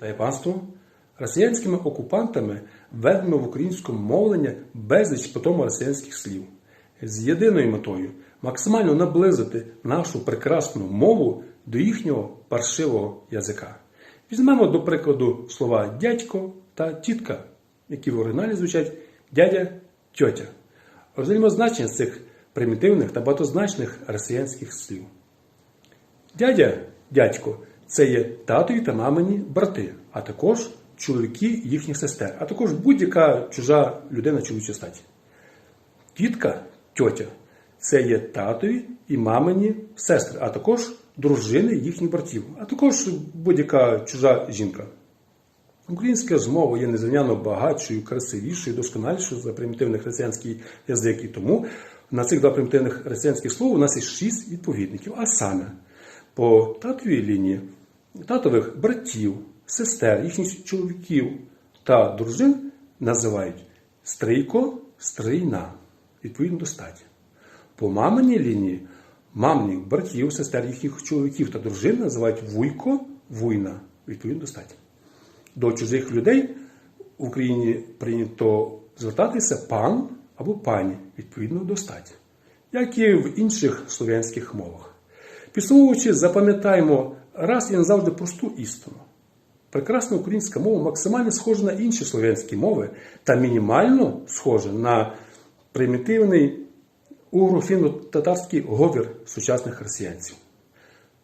Та панство росіянськими окупантами введено в українському мовлення безліч потому росіянських слів з єдиною метою максимально наблизити нашу прекрасну мову до їхнього паршивого язика. Візьмемо до прикладу слова дядько та тітка, які в оригіналі звучать дядя тьотя. Розглянемо значення цих примітивних та багатозначних росіянських слів. Дядя, дядько це є татові та мамині брати, а також чоловіки їхніх сестер, а також будь-яка чужа людина чоловічої статі. Тітка, тьотя це є татові і мамині сестри, а також дружини їхніх братів, а також будь-яка чужа жінка. Українська ж мова є незрівняно багатшою, красивішою, досконалішою за примітивних християнський язик. І тому на цих два примітивних християнських слов у нас є шість відповідників. А саме по татовій лінії татових братів, сестер, їхніх чоловіків та дружин називають стрийко, стрийна, відповідно до статі. По маминій лінії мамних братів, сестер їхніх чоловіків та дружин називають вуйко, вуйна, відповідно до статі. До чужих людей в Україні прийнято звертатися пан або пані відповідно до статі, як і в інших слов'янських мовах. Підсумовуючи, запам'ятаємо раз і назавжди просту істину. Прекрасна українська мова максимально схожа на інші слов'янські мови та мінімально схожа на примітивний угро-фінно-татарський говір сучасних росіянців.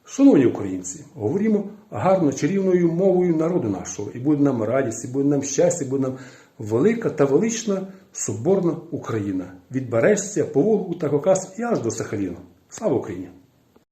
Шановні українці, говоримо гарно чарівною мовою народу нашого, і буде нам радість, і буде нам щастя, і буде нам велика та велична соборна Україна від Бережця, по Волгу та Кавказ і аж до Сахаліну. Слава Україні!